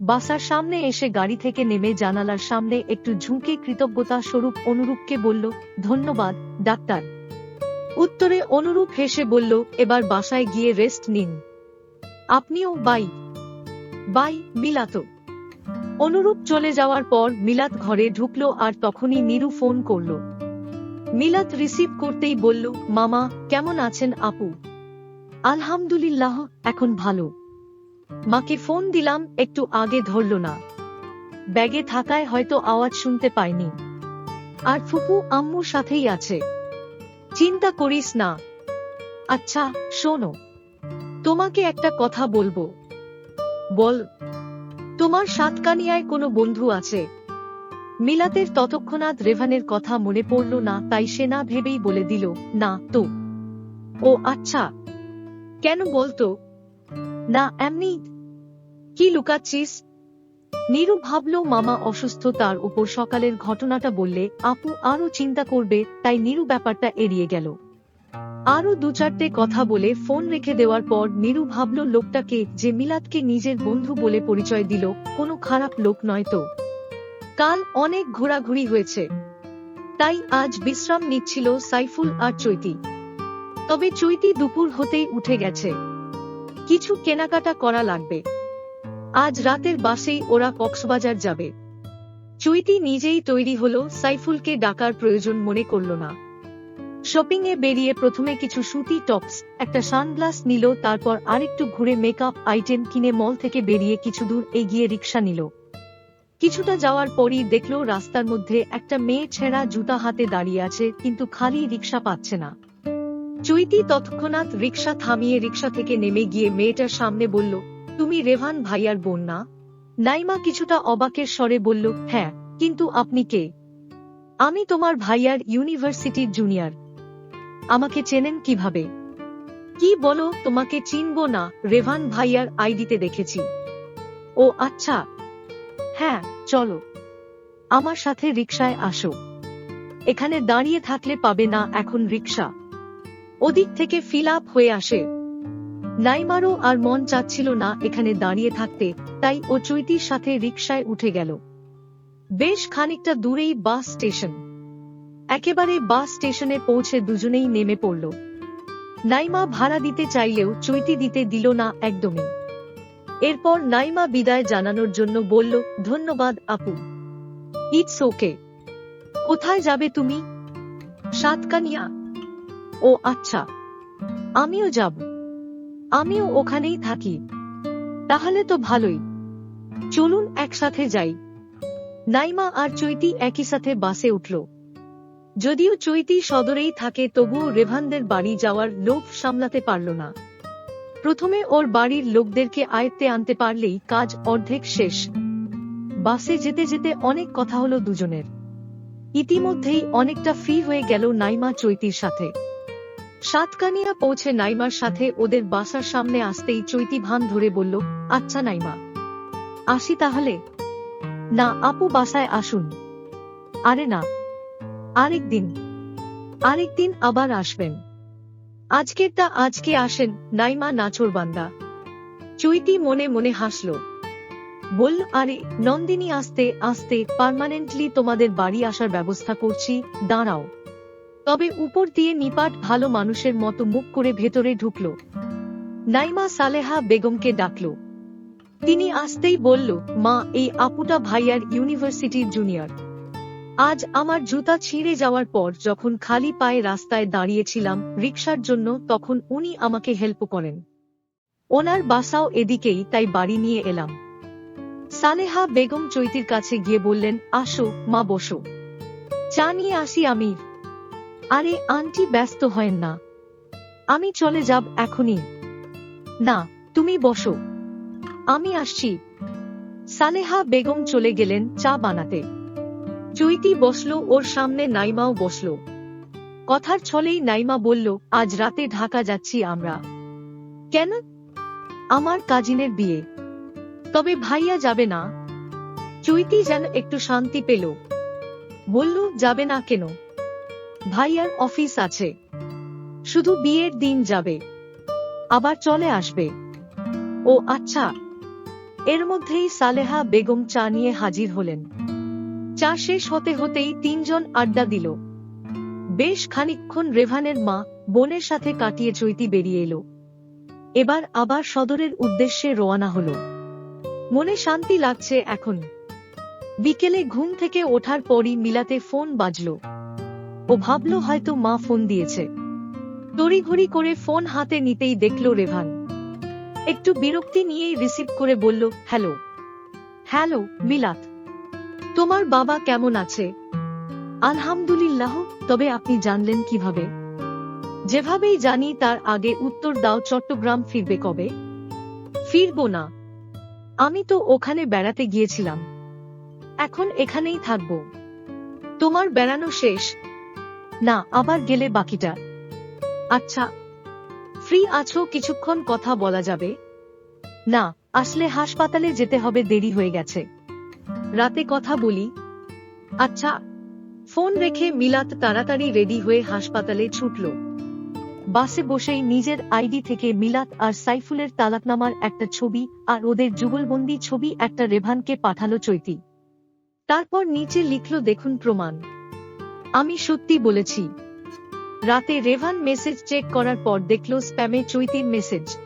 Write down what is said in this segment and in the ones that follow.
বাসার সামনে এসে গাড়ি থেকে নেমে জানালার সামনে একটু ঝুঁকে কৃতজ্ঞতা স্বরূপ অনুরূপকে বলল, ধন্যবাদ, ডাক্তার। উত্তরে অনুরূপ হেসে বলল, এবার বাসায় গিয়ে রেস্ট নিন। আপনিও, বাই। বাই, মিলাত। অনুরূপ চলে যাওয়ার পর মিলাত ঘরে ঢুকলো আর তখনই নিরু ফোন করল। মিলাত রিসিভ করতেই বলল, মামা, কেমন আছেন আপু? আলহামদুলিল্লাহ, এখন ভালো। মাকে ফোন দিলাম, একটু আগে ধরল না। ব্যাগে থাকায় হয়তো আওয়াজ শুনতে পাইনি। আর ফুপু আম্মুর সাথেই আছে। চিন্তা করিস না। আচ্ছা শোনো। তোমাকে একটা কথা বলব। বল। তোমার সাতকানিয়ায় কোনো বন্ধু আছে? মিলাতের ততক্ষণাৎ রেভানের কথা মনে পড়ল না, তাই সে না ভেবেই বলে দিল, না, তো। ও আচ্ছা। কেন বলতো? না, এমনি কি লুকাচ্ছিস? নীরু ভাবল, মামা অসুস্থ, তার উপর সকালের ঘটনাটা বললে আপু আরও চিন্তা করবে, তাই নীরু ব্যাপারটা এড়িয়ে গেল। আরও দু চারটে কথা বলে ফোন রেখে দেওয়ার পর নীরু ভাবল, লোকটাকে যে মিলাদকে নিজের বন্ধু বলে পরিচয় দিল, কোনো খারাপ লোক নয় তো। কাল অনেক ঘোরাঘুরি হয়েছে। তাই আজ বিশ্রাম নিচ্ছিল সাইফুল আর চৈতি। তবে চৈতি দুপুর হতেই উঠে গেছে। কিছু কেনাকাটা করা লাগবে। আজ রাতের বাসেই ওরা কক্সবাজার যাবে। চৈতি নিজেই তৈরি হলো, সাইফুলকে ডাকার প্রয়োজন মনে করল না। শপিং এ বেরিয়ে প্রথমে কিছু সুতি টপস, একটা সানগ্লাস নিল, তারপর আরেকটু ঘুরে মেকআপ আইটেম কিনে মল থেকে বেরিয়ে কিছু দূর এগিয়ে রিক্সা নিল। কিছুটা যাওয়ার পরই দেখল রাস্তার মধ্যে একটা মেয়ে ছেঁড়া জুতা হাতে দাঁড়িয়ে আছে, কিন্তু খালি রিক্সা পাচ্ছে না। চৈতি তৎক্ষণাৎ রিক্সা থামিয়ে রিক্সা থেকে নেমে গিয়ে মেয়েটার সামনে বলল, তুমি রেভান ভাইয়ার বোন না? নাইমা কিছুটা অবাকের স্বরে বলল হ্যাঁ কিন্তু আপনি কে? আমি তোমার ভাইয়ার ইউনিভার্সিটির জুনিয়র। আমাকে চেনেন কীভাবে? কি বলো, তোমাকে চিনব না, রেভান ভাইয়ার আইডিতে দেখেছি। ও আচ্ছা। হ্যাঁ চলো। আমার সাথে রিক্সায় আসো। এখানে দাঁড়িয়ে থাকলে পাবে না এখন রিক্সা ওদিক থেকে ফিল আপ হয়ে আসে। নাইমারও আর মন চাচ্ছিল না এখানে দাঁড়িয়ে থাকতে, তাই ও চৈতির সাথে রিক্সায় উঠে গেল। বেশ খানিকটা দূরেই বাস স্টেশন। একেবারে বাস স্টেশনে পৌঁছে দুজনেই নেমে পড়ল। নাইমা ভাড়া দিতে চাইলেও চৈতি দিতে দিল না একদমই। এরপর নাইমা বিদায় জানানোর জন্য বলল, ধন্যবাদ, আপু। It's okay. কোথায় যাবে তুমি? সাতকানিয়া। ও আচ্ছা আমিও যাব। আমিও ওখানেই থাকি। তাহলে তো ভালোই। চলুন একসাথে যাই। নাইমা আর চৈতি একই সাথে বাসে উঠল। যদিও চৈতি সদরেই থাকে, তবুও রেভানদের বাড়ি যাওয়ার লোভ সামলাতে পারল না। প্রথমে ওর বাড়ির লোকদেরকে আয়ত্তে আনতে পারলেই কাজ অর্ধেক শেষ। বাসে যেতে যেতে অনেক কথা হলো দুজনের। ইতিমধ্যেই অনেকটা ফ্রি হয়ে গেল নাইমা চৈতির সাথে। সাতকানিয়া পৌঁছে নাইমার সাথে ওদের বাসার সামনে আসতেই চৈতি ভান ধরে বলল আচ্ছা নাইমা। আসি তাহলে? না, আপু বাসায় আসুন। আরে না। আরেকদিন আরেকদিন আবার আসবেন। আজকেরটা আজকে আসেন, নাইমা নাচোর বান্দা। চৈতি মনে মনে হাসল। বলল আরে, নন্দিনী আসতে আসতে, পার্মানেন্টলি তোমাদের বাড়ি আসার ব্যবস্থা করছি, দাঁড়াও। তবে উপর দিয়ে নিপাট ভালো মানুষের মতো মুখ করে ভেতরে ঢুকল। নাইমা সালেহা বেগমকে ডাকল। তিনি আসতেই বলল, মা, এই আপুটা ভাইয়ার ইউনিভার্সিটির জুনিয়র। আজ আমার জুতা ছিঁড়ে যাওয়ার পর যখন খালি পায়ে রাস্তায় দাঁড়িয়েছিলাম রিক্সার জন্য তখন উনি আমাকে হেল্প করেন। ওনার বাসাও এদিকেই, তাই বাড়ি নিয়ে এলাম। সালেহা বেগম চৈতির কাছে গিয়ে বললেন, আসো, মা, বসো। চা নিয়ে আসি আমি আরে আন্টি ব্যস্ত হয় না। আমি চলে যাব এখনই। না, তুমি বসো। আমি আসছি। সালেহা বেগম চলে গেলেন চা বানাতে। চৈতি বসল, ওর সামনে নাইমাও বসল। কথার ছলেই নাইমা বলল, আজ রাতে ঢাকা যাচ্ছি আমরা। কেন? আমার কাজিনের বিয়ে। তবে ভাইয়া যাবে না। চৈতি যেন একটু শান্তি পেল। বলল, যাবে না কেন? ভাইয়ার অফিস আছে। শুধু বিয়ের দিন যাবে। আবার চলে আসবে। ও আচ্ছা। এর মধ্যেই সালেহা বেগম চা নিয়ে হাজির হলেন। চা শেষ হতে হতেই তিনজন আড্ডা দিল। বেশ খানিকক্ষণ রেভানের মা বোনের সাথে কাটিয়ে চৈতি বেরিয়ে এলো। এবার আবার সদরের উদ্দেশ্যে রওনা হলো। মনে শান্তি লাগছে এখন। বিকেলে ঘুম থেকে ওঠার পরই মিলাতে ফোন বাজলো। ও ভাবল হয়তো মা ফোন দিয়েছে। তড়িঘড়ি করে ফোন হাতে নিতেই দেখল রেভান। একটু বিরক্তি নিয়েই রিসিভ করে বলল, হ্যালো। হ্যালো, মিলাত। তোমার বাবা কেমন আছে? আলহামদুলিল্লাহ, তবে আপনি জানলেন কীভাবে? যেভাবেই জানি, তার আগে উত্তর দাও চট্টগ্রাম ফিরবে কবে? ফিরব না। আমি তো ওখানে বেড়াতে গিয়েছিলাম। এখন এখানেই থাকব। তোমার বেড়ানো শেষ। না, আবার গেলে বাকিটা। আচ্ছা। ফ্রি আছো, কিছুক্ষণ কথা বলা যাবে? না, আসলে হাসপাতালে যেতে হবে, দেরি হয়ে গেছে। রাতে কথা বলি। আচ্ছা। ফোন রেখে মিলাত তাড়াতাড়ি রেডি হয়ে হাসপাতালে ছুটল। বাসে বসেই নিজের আইডি থেকে মিলাত আর সাইফুলের তালাকনামার একটা ছবি আর ওদের যুগলবন্দি ছবি একটা রেভানকে পাঠালো চৈতি। তারপর নিচে লিখল, দেখুন প্রমাণ। আমি সত্যি বলেছি। রাতে রেভান মেসেজ চেক করার পর দেখল স্প্যামে চৈতির মেসেজ।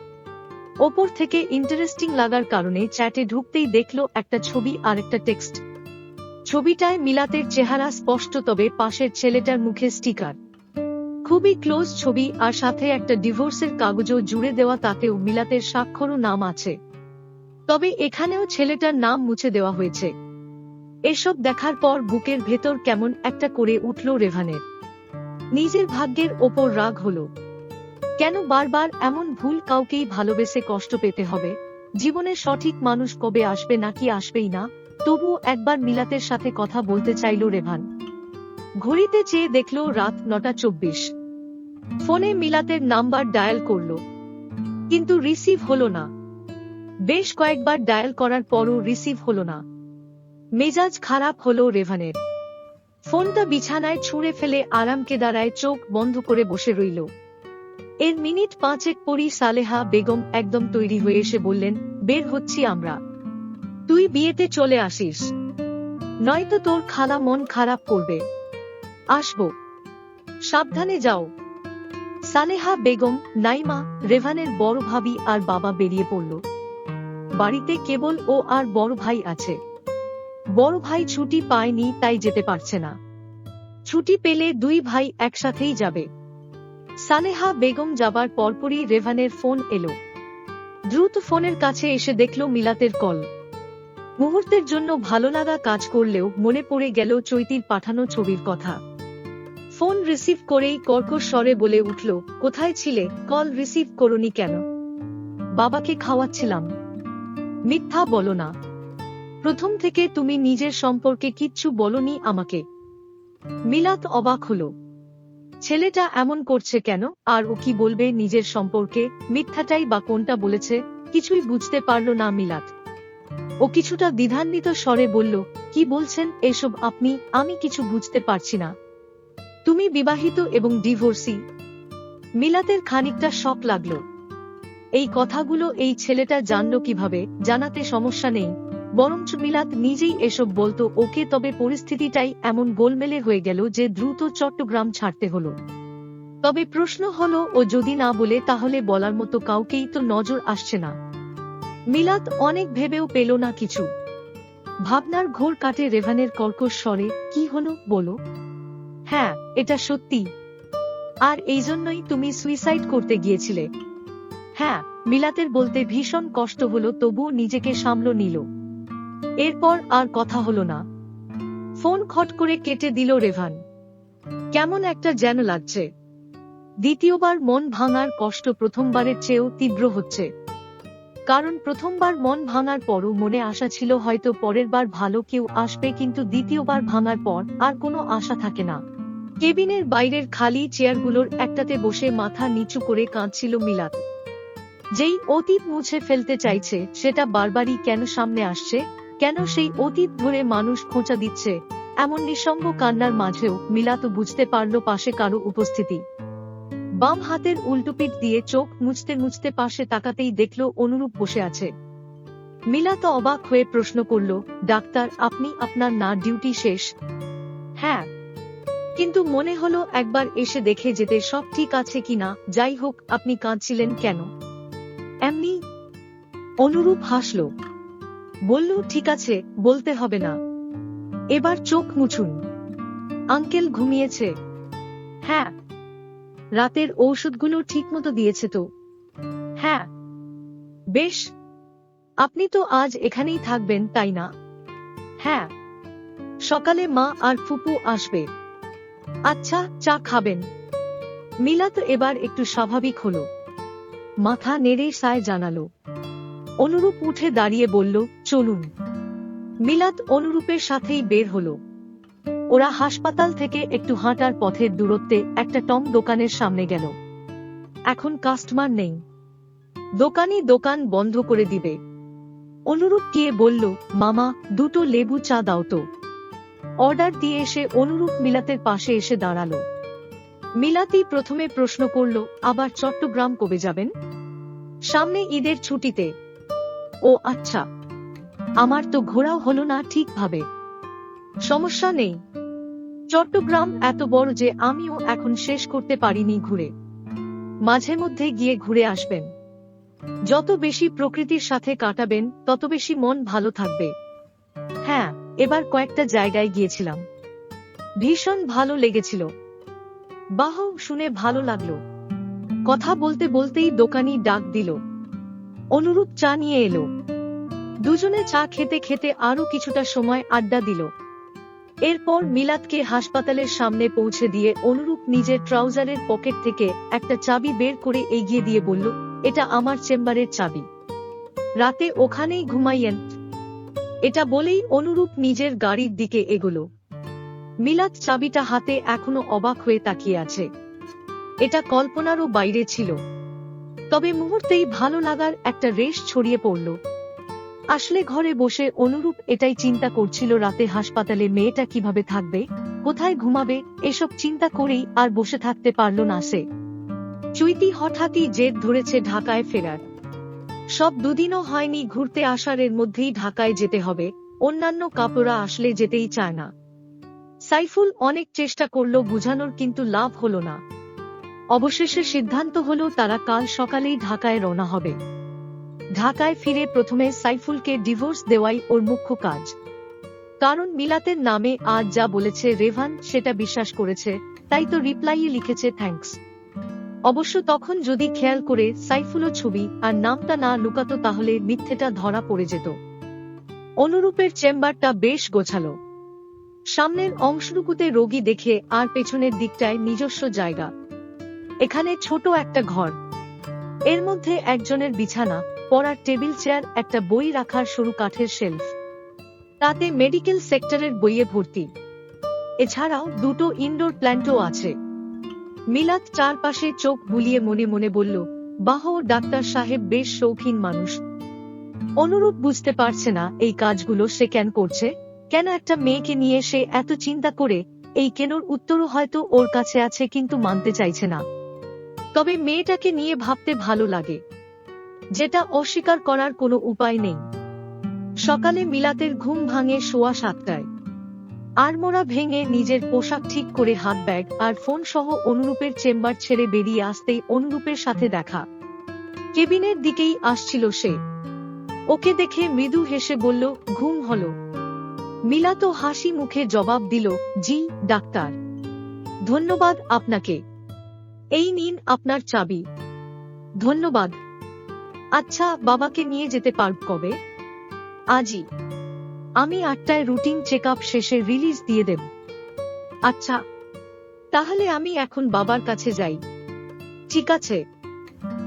ওপর থেকে ইন্টারেস্টিং লাগার কারণে চ্যাটে ঢুকতেই দেখল একটা ছবি আর একটা টেক্সট। ছবিটায় মিলাতের চেহারা স্পষ্ট, তবে পাশের ছেলেটার মুখে স্টিকার। খুবই ক্লোজ ছবি আর সাথে একটা ডিভোর্সের কাগজও জুড়ে দেওয়া, তাতেও মিলাতের স্বাক্ষরও নাম আছে। তবে এখানেও ছেলেটার নাম মুছে দেওয়া হয়েছে। এসব দেখার পর বুকের ভেতর কেমন একটা করে উঠল রেভানের। নিজের ভাগ্যের ওপর রাগ হলো। কেন বারবার এমন ভুল কাউকেই ভালোবেসে কষ্ট পেতে হবে? জীবনের সঠিক মানুষ কবে আসবে নাকি আসবেই না? তবুও একবার মিলাতের সাথে কথা বলতে চাইল রেভান। ঘড়িতে চেয়ে দেখল রাত নটা চব্বিশ। ফোনে মিলাতের নাম্বার ডায়াল করল। কিন্তু রিসিভ হলো না। বেশ কয়েকবার ডায়াল করার পরও রিসিভ হলো না। মেজাজ খারাপ হলো রেভানের। ফোনটা বিছানায় ছুঁড়ে ফেলে আরামকে দাঁড়ায় চোখ বন্ধ করে বসে রইল। এর মিনিট পাঁচেক পরই সালেহা বেগম একদম তৈরি হয়ে এসে বললেন, বের হচ্ছি আমরা। তুই বিয়েতে চলে আসিস। নয়তো তোর খালা মন খারাপ করবে। আসব। সাবধানে যাও। সালেহা বেগম, নাইমা, রেভানের বড় ভাবি আর বাবা বেরিয়ে পড়ল। বাড়িতে কেবল ও আর বড় ভাই আছে। বড় ভাই ছুটি পায়নি, তাই যেতে পারছে না। ছুটি পেলে দুই ভাই একসাথেই যাবে। সালেহা বেগম যাবার পরপরই রেভানের ফোন এলো। দ্রুত ফোনের কাছে এসে দেখল মিলাতের কল। মুহূর্তের জন্য ভালো লাগা কাজ করলেও মনে পড়ে গেল চৈতির পাঠানো ছবির কথা। ফোন রিসিভ করেই কর্কশ স্বরে বলে উঠল, কোথায় ছিলে? কল রিসিভ করনি কেন? বাবাকে খাওয়াচ্ছিলাম। মিথ্যা বলো না। প্রথম থেকে তুমি নিজের সম্পর্কে কিচ্ছু বলনি আমাকে। মিলাত অবাক হলো। ছেলেটা এমন করছে কেন? আর ও কি বলবে নিজের সম্পর্কে? মিথ্যাটাই বা কোনটা বলেছে? কিছুই বুঝতে পারল না মিলাত। ও কিছুটা দ্বিধান্বিত স্বরে বলল, কি বলছেন? এসব আপনি? আমি কিছু বুঝতে পারছি না। তুমি বিবাহিত এবং ডিভোর্সি মিলাতের খানিকটা শক লাগল। এই কথাগুলো এই ছেলেটা জানলো কীভাবে? জানাতে সমস্যা নেই। বরঞ্চ মিলাত নিজেই এসব বলতো, ওকে, তবে পরিস্থিতিটাই এমন গোলমেলে হয়ে গেল যে দ্রুত চট্টগ্রাম ছাড়তে হলো। তবে প্রশ্ন হলো, ও যদি না বলে, তাহলে বলার মতো কাউকেই তো নজর আসছে না। মিলাত অনেক ভেবেও পেল না কিছু। ভাবনার ঘোর কাটে রেভানের কর্কশ স্বরে, কি হলো, বলো? হ্যাঁ এটা সত্যি। আর এই জন্যই তুমি সুইসাইড করতে গিয়েছিলে। হ্যাঁ মিলাতের বলতে ভীষণ কষ্ট হলো, তবুও নিজেকে সামল নিল। এরপর আর কথা হলো না। ফোন খট করে কেটে দিল রেভান। কেমন একটা যেন লাগছে। দ্বিতীয়বার মন ভাঙার কষ্ট প্রথমবারের চেয়েও তীব্র হচ্ছে। কারণ প্রথমবার মন ভাঙার পরও মনে আশা ছিল হয়তো পরের বার ভালো কেউ আসবে কিন্তু দ্বিতীয়বার ভাঙার পর আর কোনো আশা থাকে না। কেবিনের বাইরের খালি চেয়ারগুলোর একটাতে বসে মাথা নিচু করে কাঁদছিল মিলাত। যেই অতীত মুছে ফেলতে চাইছে, সেটা বারবারই কেন সামনে আসছে? কেন সেই অতীত ধরে মানুষ খোঁচা দিচ্ছে? এমন নিঃসঙ্গ কান্নার মাঝেও মিলাত বুঝতে পারল পাশে কারও উপস্থিতি। বাম হাতের উল্টোপিট দিয়ে চোখ মুছতে মুছতে পাশে তাকাতেই দেখল অনুরূপ বসে আছে। মিলা তো অবাক হয়ে প্রশ্ন করল, ডাক্তার, আপনি আপনার না ডিউটি শেষ? হ্যাঁ। কিন্তু মনে হলো একবার এসে দেখে যেতে সব ঠিক আছে কিনা যাই হোক, আপনি কাঁদছিলেন কেন? এমনি অনুরূপ হাসল। বলল, ঠিক আছে, বলতে হবে না। এবার চোখ মুছুন। আঙ্কেল ঘুমিয়েছে। হ্যাঁ রাতের ঔষধগুলো ঠিকমতো দিয়েছে তো? হ্যাঁ। বেশ, আপনি তো আজ এখানেই থাকবেন, তাই না? হ্যাঁ সকালে মা আর ফুপু আসবে। আচ্ছা চা খাবেন। মিলা তো এবার একটু স্বাভাবিক হলো। মাথা নেড়ে সায় জানালো। অনুরূপ উঠে দাঁড়িয়ে বলল, চলুন। মিলাত অনুরূপের সাথেই বের হলো। ওরা হাসপাতাল থেকে একটু হাঁটার পথের দূরত্বে একটা টম দোকানের সামনে গেল। এখন কাস্টমার নেই। দোকানি দোকান বন্ধ করে দিবে। অনুরূপ গিয়ে বলল, মামা, দুটো লেবু চা দাও তো। অর্ডার দিয়ে এসে অনুরূপ মিলাতের পাশে এসে দাঁড়াল। মিলাতি প্রথমে প্রশ্ন করল, আবার চট্টগ্রাম কবে যাবেন? সামনে ঈদের ছুটিতে। ও আচ্ছা। আমার তো ঘোরাও হলো না ঠিকভাবে। সমস্যা নেই। চট্টগ্রাম এত বড় যে আমিও এখন শেষ করতে পারিনি ঘুরে। মাঝে মধ্যে গিয়ে ঘুরে আসবেন। যত বেশি প্রকৃতির সাথে কাটাবেন, তত বেশি মন ভালো থাকবে। হ্যাঁ এবার কয়েকটা জায়গায় গিয়েছিলাম। ভীষণ ভালো লেগেছিল। বাহ শুনে ভালো লাগল। কথা বলতে বলতেই দোকানি ডাক দিল। অনুরূপ চা নিয়ে এলো। দুজনে চা খেতে খেতে আরও কিছুটা সময় আড্ডা দিল। এরপর মিলাদকে হাসপাতালের সামনে পৌঁছে দিয়ে অনুরূপ নিজের ট্রাউজারের পকেট থেকে একটা চাবি বের করে এগিয়ে দিয়ে বলল, এটা আমার চেম্বারের চাবি। রাতে ওখানেই ঘুমাইয়েন। এটা বলেই অনুরূপ নিজের গাড়ির দিকে এগোলো। মিলাদ চাবিটা হাতে এখনও অবাক হয়ে তাকিয়ে আছে। এটা কল্পনারও বাইরে ছিল। তবে মুহূর্তেই ভালো লাগার একটা রেশ ছড়িয়ে পড়ল। আসলে ঘরে বসে অনুরূপ এটাই চিন্তা করছিল রাতে হাসপাতালে মেয়েটা কীভাবে থাকবে, কোথায় ঘুমাবে, এসব চিন্তা করেই আর বসে থাকতে পারল না সে। চৈতি হঠাৎই জেদ ধরেছে ঢাকায় ফেরার। সব দুদিনও হয়নি ঘুরতে আসার, এর মধ্যেই ঢাকায় যেতে হবে, অন্যান্য কাপড়া আসলে যেতেই চায় না। সাইফুল অনেক চেষ্টা করল বুঝানোর, কিন্তু লাভ হলো না। অবশেষে সিদ্ধান্ত হলো তারা কাল সকালেই ঢাকায় রওনা হবে। ঢাকায় ফিরে প্রথমে সাইফুলকে ডিভোর্স দেওয়াই ওর মুখ্য কাজ। কারণ মিলাতের নামে আজ যা বলেছে রেভান, সেটা বিশ্বাস করেছে, তাই তো রিপ্লাইয়ে লিখেছে থ্যাঙ্কস। অবশ্য তখন যদি খেয়াল করে সাইফুলও ছবি আর নামটা না লুকাতো তাহলে মিথ্যেটা ধরা পড়ে যেত। অনুরূপের চেম্বারটা বেশ গোছালো। সামনের অংশটুকুতে রোগী দেখে আর পেছনের দিকটায় নিজস্ব জায়গা। এখানে ছোট একটা ঘর। এর মধ্যে একজনের বিছানা, পড়ার টেবিল চেয়ার, একটা বই রাখার সরু কাঠের শেলফ। তাতে মেডিকেল সেক্টরের বইয়ে ভর্তি। এছাড়াও দুটো ইনডোর প্ল্যান্টও আছে। মিলাত চারপাশে চোখ বুলিয়ে মনে মনে বলল, বাহ, ডাক্তার সাহেব বেশ শৌখিন মানুষ। অনুরূপ বুঝতে পারছে না এই কাজগুলো সে কেন করছে। কেন একটা মেয়েকে নিয়ে সে এত চিন্তা করে? এই কেনর উত্তরও হয়তো ওর কাছে আছে, কিন্তু মানতে চাইছে না। তবে মেয়েটাকে নিয়ে ভাবতে ভালো লাগে। যেটা অস্বীকার করার কোনো উপায় নেই। সকালে মিলাতের ঘুম ভাঙে শোয়া সাতটায়। আড়মোড়া ভেঙে নিজের পোশাক ঠিক করে হাত ব্যাগ আর ফোন সহ অনুরূপের চেম্বার ছেড়ে বেরিয়ে আসতেই অনুরূপের সাথে দেখা। কেবিনের দিকেই আসছিল সে। ওকে দেখে মৃদু হেসে বলল, ঘুম হলো। মিলা তো হাসি মুখে জবাব দিল, জি, ডাক্তার। ধন্যবাদ আপনাকে। এই নিন আপনার চাবি। ধন্যবাদ। আচ্ছা বাবাকে নিয়ে যেতে পারব কবে? আজই। আমি আটটায় রুটিন চেক আপ শেষে রিলিজ দিয়ে দেব। আচ্ছা তাহলে আমি এখন বাবার কাছে যাই। ঠিক আছে।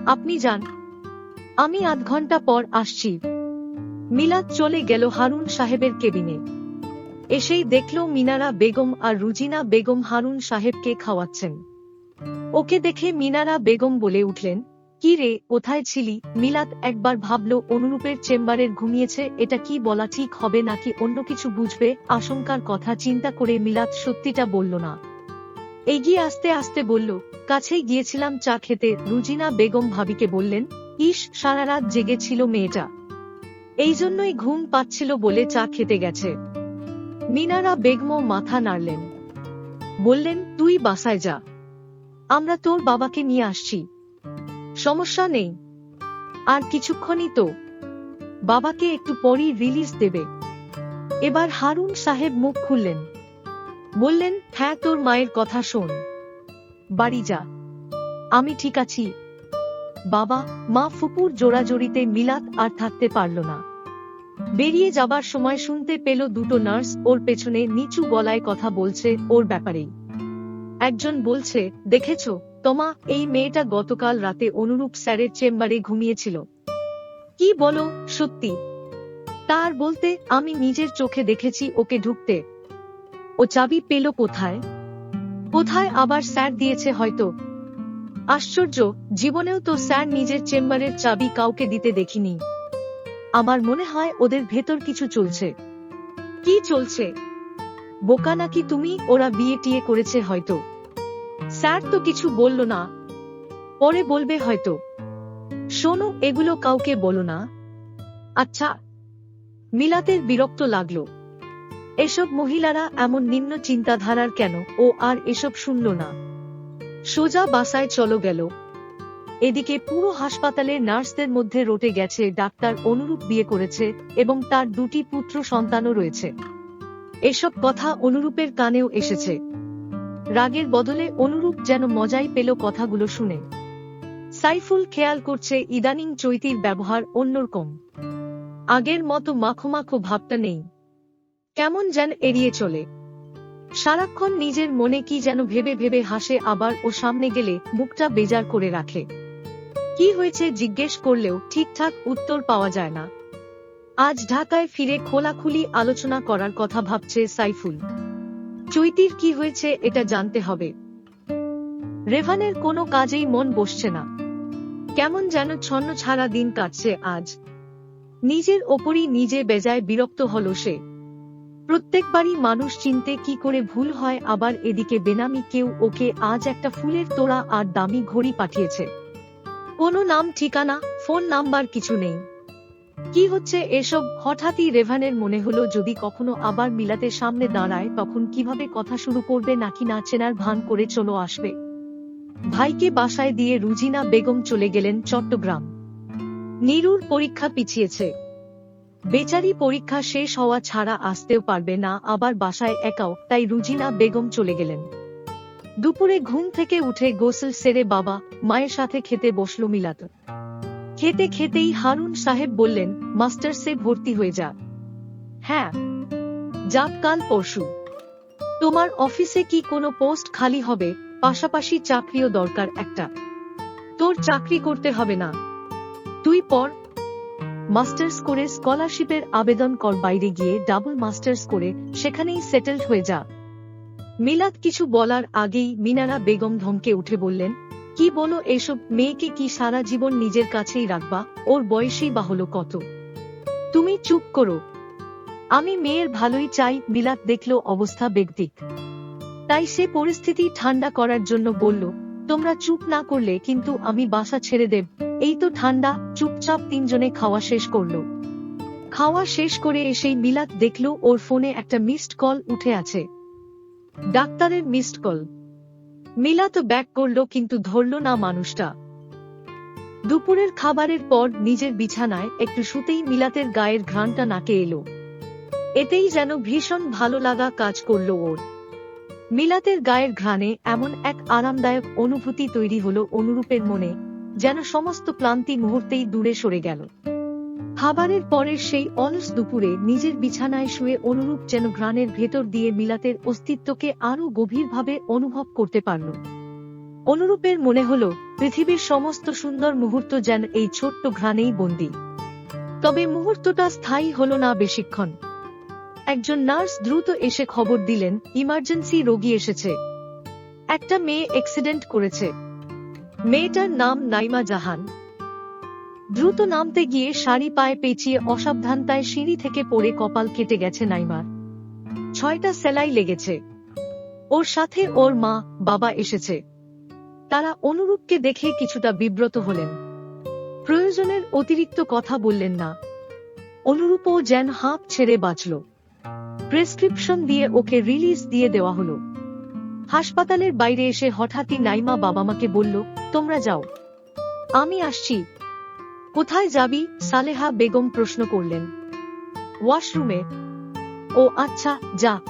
আপনি যান। আমি আধ ঘণ্টা পর আসছি। মিলাদ চলে গেল হারুন সাহেবের কেবিনে। এসেই দেখল মিনারা বেগম আর রুজিনা বেগম হারুন সাহেবকে খাওয়াচ্ছেন। ওকে দেখে মিনারা বেগম বলে উঠলেন, কি রে, কোথায় ছিলি? মিলাত একবার ভাবল, অনুরূপের চেম্বারের ঘুমিয়েছে, এটা কি বলা ঠিক হবে নাকি অন্য কিছু বুঝবে? আশঙ্কার কথা চিন্তা করে মিলাত সত্যিটা বলল না। এগিয়ে আসতে আসতে বলল, কাছেই গিয়েছিলাম চা খেতে। রুজিনা বেগম ভাবিকে বললেন, ইস, সারা রাত জেগেছিল মেয়েটা। এই জন্যই ঘুম পাচ্ছিল বলে চা খেতে গেছে। মিনারা বেগমও মাথা নাড়লেন। বললেন, তুই বাসায় যা। আমরা তোর বাবাকে নিয়ে আসছি। সমস্যা নেই। আর কিছুক্ষণই তো। বাবাকে একটু পরই রিলিজ দেবে। এবার হারুন সাহেব মুখ খুললেন। বললেন হ্যাঁ তোর মায়ের কথা শোন। বাড়ি যা। আমি ঠিক আছি। বাবা, মা ফুপুর জোড়াজড়িতে মিলাত আর থাকতে পারল না। বেরিয়ে যাবার সময় শুনতে পেল দুটো নার্স ওর পেছনে নিচু গলায় কথা বলছে ওর ব্যাপারেই। একজন বলছে, দেখেছ, তোমা, এই মেয়েটা গতকাল রাতে অনুরূপ স্যারের চেম্বারে ঘুমিয়েছিল। কি বলো, সত্যি? তার বলতে, আমি নিজের চোখে দেখেছি ওকে ঢুকতে। ও চাবি পেল কোথায়? কোথায় আবার স্যার দিয়েছে হয়তো। আশ্চর্য, জীবনেও তো স্যার নিজের চেম্বারের চাবি কাউকে দিতে দেখিনি। আমার মনে হয় ওদের ভেতর কিছু চলছে। কি চলছে? বোকা নাকি তুমি, ওরা বিয়ে টিয়ে করেছে হয়তো। স্যার তো কিছু বলল না। পরে বলবে হয়তো। শোনো, এগুলো কাউকে বলো না। আচ্ছা মিলাতের বিরক্ত লাগল। এসব মহিলারা এমন নিম্ন চিন্তাধারার কেন? ও আর এসব শুনল না। সোজা বাসায় চলো গেল। এদিকে পুরো হাসপাতালে নার্সদের মধ্যে রটে গেছে ডাক্তার অনুরূপ বিয়ে করেছে এবং তার দুটি পুত্র সন্তানও রয়েছে। এসব কথা অনুরূপের কানেও এসেছে। রাগের বদলে অনুরূপ যেন মজাই পেল কথাগুলো শুনে। সাইফুল খেয়াল করছে ইদানিং চৈতির ব্যবহার অন্যরকম। আগের মতো মাখো মাখো ভাবটা নেই। কেমন যেন এড়িয়ে চলে। সারাক্ষণ নিজের মনে কি যেন ভেবে ভেবে হাসে আবার ও সামনে গেলে মুখটা বেজার করে রাখে। কি হয়েছে জিজ্ঞেস করলেও ঠিকঠাক উত্তর পাওয়া যায় না। আজ ঢাকায় ফিরে খোলাখুলি আলোচনা করার কথা ভাবছে সাইফুল। চৈতির কি হয়েছে এটা জানতে হবে। রেভানের কোনো কাজেই মন বসছে না। কেমন যেন ছন্ন ছাড়া দিন কাটছে আজ। নিজের ওপরই নিজে বেজায় বিরক্ত হল সে। প্রত্যেকবারই মানুষ চিনতে কি করে ভুল হয়, আবার এদিকে বেনামি কেউ ওকে আজ একটা ফুলের তোড়া আর দামি ঘড়ি পাঠিয়েছে। কোনো নাম ঠিকানা, ফোন নাম্বার কিছু নেই। কি হচ্ছে এসব? হঠাৎই রেভানের মনে হলো, যদি কখনো আবার মিলাতের সামনে দাঁড়ায়, তখন কীভাবে কথা শুরু করবে নাকি না চেনার ভান করে চলো আসবে। ভাইকে বাসায় দিয়ে রুজিনা বেগম চলে গেলেন চট্টগ্রাম। নীরুর পরীক্ষা পিছিয়েছে। বেচারি পরীক্ষা শেষ হওয়া ছাড়া আসতেও পারবে না, আবার বাসায় একাও, তাই রুজিনা বেগম চলে গেলেন। দুপুরে ঘুম থেকে উঠে গোসল সেরে বাবা, মায়ের সাথে খেতে বসল মিলাত। খেতে খেতেই হারুন সাহেব বললেন মাস্টার্সে ভর্তি হয়ে যা। হ্যাঁ যাক কাল পরশু। তোমার অফিসে কি কোনো পোস্ট খালি হবে? পাশাপাশি চাকরিও দরকার একটা। তোর চাকরি করতে হবে না। তুই পর মাস্টার্স করে স্কলারশিপের আবেদন কর বাইরে গিয়ে, ডাবল মাস্টার্স করে সেখানেই সেটেলড হয়ে যা। মিলাদ কিছু বলার আগেই মিনারা বেগম ধমকে উঠে বললেন কি বলো এসব মেয়েকে কি সারা জীবন নিজের কাছেই রাখবা? ওর বয়সেই বা হলো কত? তুমি চুপ করো। আমি মেয়ের ভালোই চাই মিলাদ দেখল অবস্থা বেগদিক তাই সে পরিস্থিতি ঠান্ডা করার জন্য বলল, তোমরা চুপ না করলে কিন্তু আমি বাসা ছেড়ে দেব। এই তো ঠান্ডা, চুপচাপ তিনজনে খাওয়া শেষ করল। খাওয়া শেষ করে এসেই মিলাত দেখল ওর ফোনে একটা মিসড কল উঠে আছে। ডাক্তারের মিসড কল মিলাত ব্যাক করল কিন্তু ধরল না মানুষটা। দুপুরের খাবারের পর নিজের বিছানায় একটু শুতেই মিলাতের গায়ের ঘ্রাণটা নাকে এলো। এতেই যেন ভীষণ ভালো লাগা কাজ করল ওর। মিলাতের গায়ের ঘ্রাণে এমন এক আরামদায়ক অনুভূতি তৈরি হলো অনুরূপের মনে, যেন সমস্ত ক্লান্তি মুহূর্তেই দূরে সরে গেল। খাবারের পরের সেই অলস দুপুরে নিজের বিছানায় শুয়ে অনুরূপ যেন ঘ্রাণের ভেতর দিয়ে মিলাতের অস্তিত্বকে আরও গভীরভাবে অনুভব করতে পারল। অনুরূপের মনে হল, পৃথিবীর সমস্ত সুন্দর মুহূর্ত যেন এই ছোট্ট ঘ্রাণেই বন্দী। তবে মুহূর্তটা স্থায়ী হল না বেশিক্ষণ। একজন নার্স দ্রুত এসে খবর দিলেন, ইমার্জেন্সি রোগী এসেছে। একটা মেয়ে অ্যাক্সিডেন্ট করেছে। মেয়েটার নাম নাইমা জাহান। দ্রুত নামতে গিয়ে শাড়ি পায়ে পেঁচিয়ে অসাবধানতায় সিঁড়ি থেকে পড়ে কপাল কেটে গেছে নাইমার। ছয়টা সেলাই লেগেছে। ওর সাথে ওর মা, বাবা এসেছে। তারা অনুরূপকে দেখে কিছুটা বিব্রত হলেন। প্রয়োজনের অতিরিক্ত কথা বললেন না। অনুরূপও যেন হাঁপ ছেড়ে বাঁচল। প্রেসক্রিপশন দিয়ে ওকে রিলিজ দিয়ে দেওয়া হলো। হাসপাতালের বাইরে এসে হঠাৎই নাইমা বাবা মাকে বলল, তোমরা যাও। আমি আসছি। কোথায় যাবি? সালেহা বেগম প্রশ্ন করলেন। ওয়াশরুমে। ও আচ্ছা যা।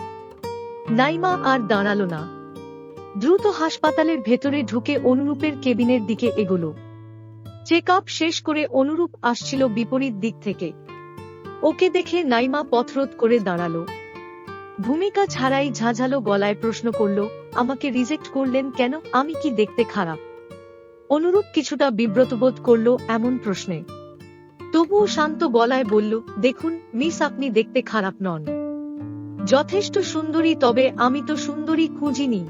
নাইমা আর দাঁড়াল না। দ্রুত হাসপাতালের ভেতরে ঢুকে অনুরূপের কেবিনের দিকে এগোলো। চেক আপ শেষ করে অনুরূপ আসছিল বিপরীত দিক থেকে। ওকে দেখে নাইমা পথরোধ করে দাঁড়াল। ভূমিকা ছাড়াই ঝাঁঝালো গলায় প্রশ্ন করল, আমাকে রিজেক্ট করলেন কেন? আমি কি দেখতে খারাপ? অনুরূপ কিছুটা বিব্রতবোধ করল এমন প্রশ্নে। তবুও শান্ত গলায় বলল, দেখুন, মিস, আপনি দেখতে খারাপ নন। যথেষ্ট সুন্দরী, তবে আমি তো সুন্দরী খুঁজিনি।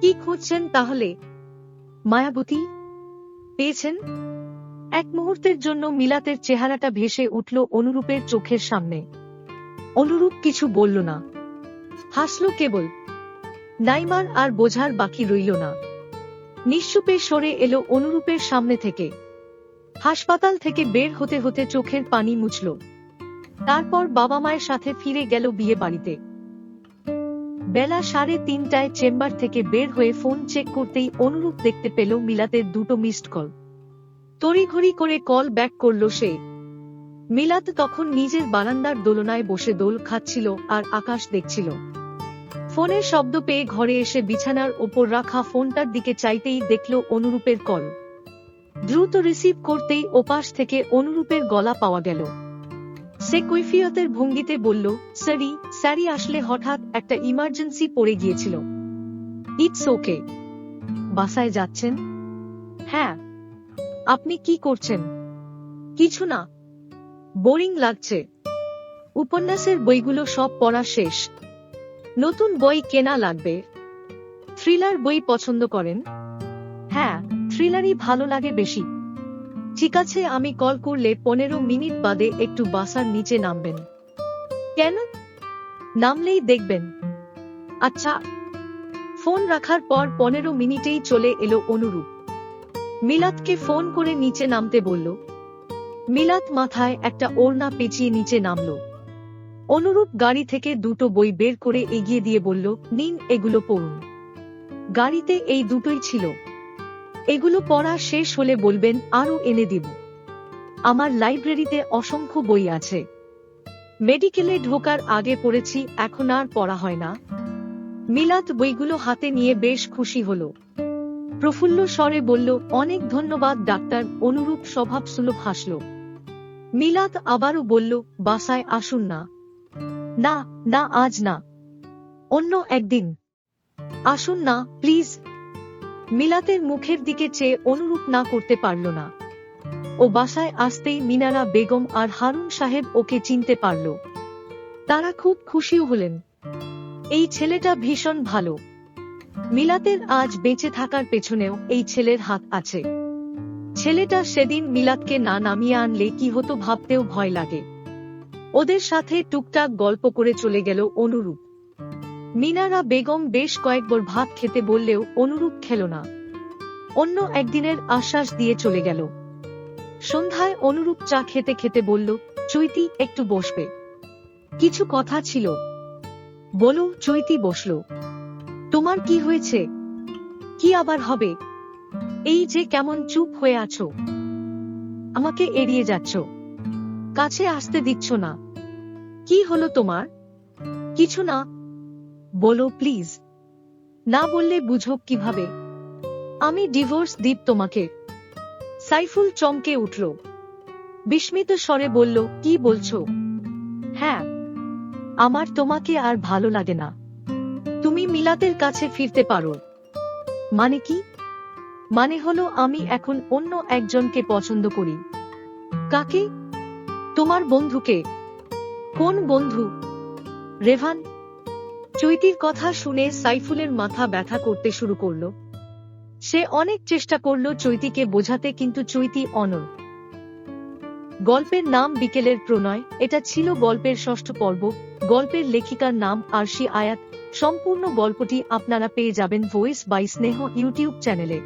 কি খুঁজছেন তাহলে? মায়াবতী? পেয়েছেন? এক মুহূর্তের জন্য মিলাতের চেহারাটা ভেসে উঠল অনুরূপের চোখের সামনে। অনুরূপ কিছু বলল না। হাসল কেবল, নাইমার আর বোঝার বাকি রইল না। নিঃসুপে সরে এলো অনুরূপের সামনে থেকে। হাসপাতাল থেকে বের হতে হতে চোখের পানি মুছল। তারপর বাবা মায়ের সাথে ফিরে গেল বিয়ে বাড়িতে। বেলা সাড়ে তিনটায় চেম্বার থেকে বের হয়ে ফোন চেক করতেই অনুরূপ দেখতে পেল মিলাতের দুটো মিসড কল। তড়িঘড়ি করে কল ব্যাক করল সে। মিলাত তখন নিজের বারান্দার দোলনায় বসে দোল খাচ্ছিল আর আকাশ দেখছিল। ফোনের শব্দ পেয়ে ঘরে এসে বিছানার ওপর রাখা ফোনটার দিকে চাইতেই দেখল অনুরূপের কল। দ্রুত রিসিভ করতেই ওপাশ থেকে অনুরূপের গলা পাওয়া গেল। সে কৈফিয়তের ভঙ্গিতে বলল স্যারি স্যারি আসলে হঠাৎ একটা ইমার্জেন্সি পড়ে গিয়েছিল। It's okay. বাসায় যাচ্ছেন? হ্যাঁ। আপনি কি করছেন? কিছু না। বোরিং লাগছে। উপন্যাসের বইগুলো সব পড়া শেষ। নতুন বই কেনা লাগবে? থ্রিলার বই পছন্দ করেন? হ্যাঁ থ্রিলারই ভালো লাগে বেশি। ঠিক আছে, আমি কল করলে পনেরো মিনিট বাদে একটু বাসার নিচে নামবেন। কেন? নামলেই দেখবেন। আচ্ছা। ফোন রাখার পর পনেরো মিনিটেই চলে এলো অনুরূপ। মিলাতকে ফোন করে নিচে নামতে বলল। মিলাত মাথায় একটা ওড়না পেঁচিয়ে নিচে নামল। অনুরূপ গাড়ি থেকে দুটো বই বের করে এগিয়ে দিয়ে বলল, নিন, এগুলো পড়ুন। গাড়িতে এই দুটোই ছিল। এগুলো পড়া শেষ হলে বলবেন, আরও এনে দিব। আমার লাইব্রেরিতে অসংখ্য বই আছে। মেডিকেলে ঢোকার আগে পড়েছি, এখন আর পড়া হয় না। মিলাত বইগুলো হাতে নিয়ে বেশ খুশি হল। প্রফুল্ল স্বরে বলল, অনেক ধন্যবাদ, ডাক্তার। অনুরূপ স্বভাব সুলভ হাসল। মিলাত আবারও বলল, বাসায় আসুন না। না না, আজ না। অন্য একদিন। আসুন না, প্লিজ। মিলাতের মুখের দিকে চেয়ে অনুরূপ না করতে পারল না। ও বাসায় আসতেই মিনারা বেগম আর হারুন সাহেব ওকে চিনতে পারল। তারা খুব খুশিও হলেন। এই ছেলেটা ভীষণ ভালো। মিলাতের আজ বেঁচে থাকার পেছনেও এই ছেলের হাত আছে। ছেলেটা সেদিন মিলাতকে না নামিয়ে আনলে কি হতো ভাবতেও ভয় লাগে। ওদের সাথে টুকটাক গল্প করে চলে গেল অনুরূপ। মিনারা বেগম বেশ কয়েকবার ভাত খেতে বললেও অনুরূপ খেল না। অন্য একদিনের আশ্বাস দিয়ে চলে গেল। সন্ধ্যায় অনুরূপ চা খেতে খেতে বলল, চৈতি, একটু বসবে। কিছু কথা ছিল। বলো, চৈতি বসল। তোমার কি হয়েছে? কি আবার হবে? এই যে কেমন চুপ হয়ে আছো। আমাকে এড়িয়ে যাচ্ছ। কাছে আসতে দিচ্ছ না। কি হলো তোমার? কিছু না। বলো প্লিজ না বললে বুঝো কীভাবে? আমি ডিভোর্স দিব তোমাকে। সাইফুল চমকে উঠল। বিস্মিত স্বরে বলল, কি বলছো? হ্যাঁ আমার তোমাকে আর ভালো লাগে না। তুমি মিলাতের কাছে ফিরতে পারো। মানে কি? মানে হলো আমি এখন অন্য একজনকে পছন্দ করি। কাকে? তোমার বন্ধুকে। কোন বন্ধু? রেভান। চৈতির কথা শুনে সাইফুলের মাথা ব্যথা করতে শুরু করল। সে অনেক চেষ্টা করল চৈতিকে বোঝাতে, কিন্তু চৈতি অনর গল্পের নাম বিকেলের প্রণয়। এটা ছিল গল্পের ষষ্ঠ পর্ব। গল্পের লেখিকার নাম আরশি আয়াত। সম্পূর্ণ গল্পটি আপনারা পেয়ে যাবেন ভয়েস বাই স্নেহ ইউটিউব চ্যানেলে।